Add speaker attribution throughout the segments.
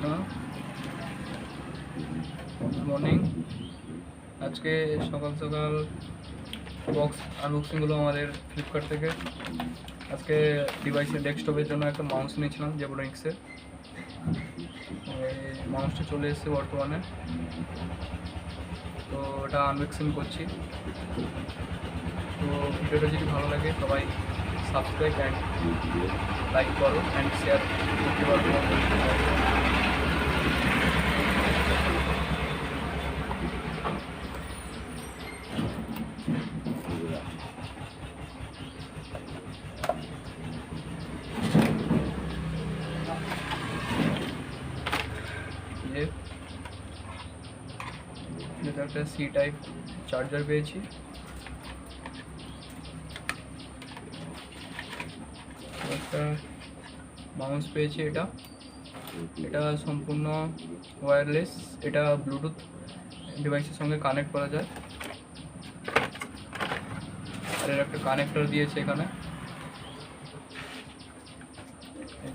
Speaker 1: Krishna. Good morning আজকে সকাল সকাল বক্স আনবক্সিংগুলো আমাদের ফ্লিপকার্ট থেকে। আজকে ডিভাইসের ডেস্কটপের জন্য একটা মাউস নিয়েছিলাম জেবোনিক্সের মাউসটা চলে এসেছে বর্তমানে। তো ওটা আনবক্সিং করছি। তো ভিডিওটা যদি ভালো লাগে, সবাই সাবস্ক্রাইব অ্যান্ড লাইক করো অ্যান্ড শেয়ার করতে পারো যে এটা একটা সি টাইপ চার্জার পেয়েছি। একটা মাউস পেয়েছি এটা। এটা সম্পূর্ণ ওয়্যারলেস এটা ব্লুটুথ ডিভাইসের সঙ্গে কানেক্ট করা যায়। আর এর একটা কানেক্টর দিয়েছে এখানে। এই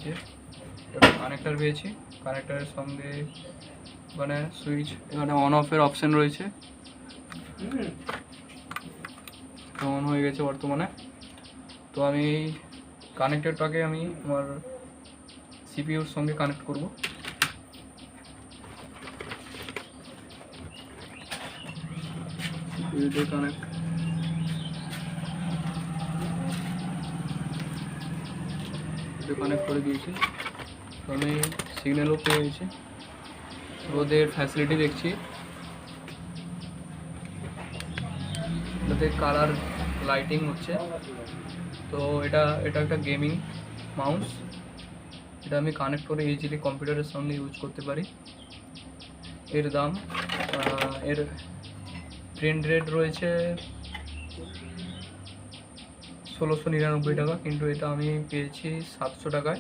Speaker 1: কানেক্টর পেয়েছি। কানেক্টরের সঙ্গে মানে সুইচ এখানে অন অফের অপশন রয়েছে। অন হয়ে গেছে বর্তমানে। তো আমি কানেক্টরটাকে আমি আমার সিপিইউর সঙ্গে কানেক্ট করব। কানেক্ট কানেক্ট করে দিয়েছি। আমি সিগন্যালও পেয়ে গেছি। ওদের ফ্যাসিলিটি দেখছি। কালার লাইটিং হচ্ছে। তো এটা এটা একটা গেমিং মাউস এটা আমি কানেক্ট করে ইজিলি কম্পিউটারের সঙ্গে ইউজ করতে পারি। এর দাম এর প্রিন্ট রেট রয়েছে ষোলোশো নিরানব্বই টাকা, কিন্তু এটা আমি পেয়েছি সাতশো টাকায়।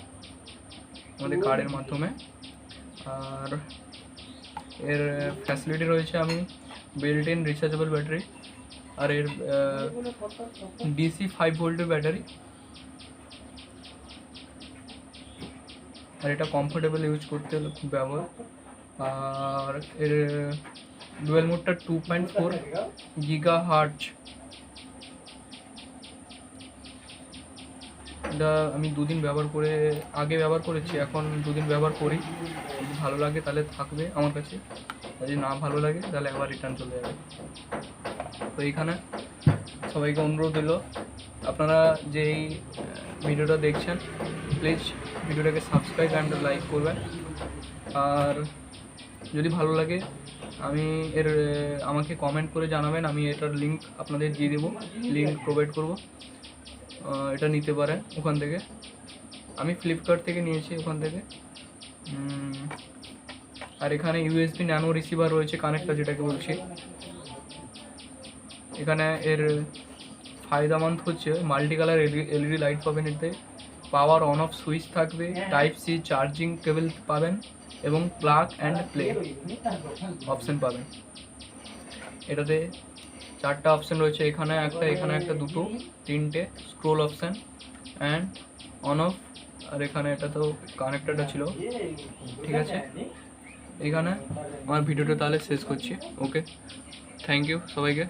Speaker 1: আমাদের কার্ডের মাধ্যমে। আর এর ফ্যাসিলিটি রয়েছে আমি বিল্ট ইন রিচার্জেবল ব্যাটারি আর এর ডিসি ফাইভ ভোল্টের ব্যাটারি আর এটা কমফোর্টেবল ইউজ করতে হলে খুব ব্যবহার। আর এর ডুয়েল মোডটা two point four gigahertz এটা আমি দুদিন ব্যবহার করে, আগে ব্যবহার করেছি, এখন দুদিন ব্যবহার করি। যদি ভালো লাগে তাহলে থাকবে আমার কাছে। যদি না ভালো লাগে তাহলে আবার রিটার্ন চলে যাবে। তো এইখানে সবাইকে অনুরোধ হলো আপনারা যে এই ভিডিওটা দেখছেন প্লিজ ভিডিওটাকে সাবস্ক্রাইব অ্যান্ড লাইক করবেন। আর যদি ভালো লাগে, আমি এর আমাকে কমেন্ট করে জানাবেন, আমি এটার লিঙ্ক আপনাদের দিয়ে দেবো লিঙ্ক প্রোভাইড করব। এটা নিতে পারেন ওখান থেকে। আমি ফ্লিপকার্ট থেকে নিয়েছি ওখান থেকে। আর এখানে ইউএসবি ন্যানো রিসিভার রয়েছে কানেক্টর যেটাকে বলছি। এখানে এর ফায়দামন্দ হচ্ছে মাল্টি কালার এলইডি লাইট পাবেন এতে। পাওয়ার অন অফ সুইচ থাকবে টাইপ সি চার্জিং কেবল পাবেন এবং প্লাগ অ্যান্ড প্লে অপশন পাবেন। এটাতে চারটা অপশান রয়েছে এখানে, একটা এখানে একটা দুটো, তিনটে scroll option and on off আর এখানে এটা তো কানেক্টারটা ছিল। ঠিক আছে? এখানে আমার ভিডিওটা তাহলে শেষ করছি। ওকে থ্যাংক ইউ সবাইকে।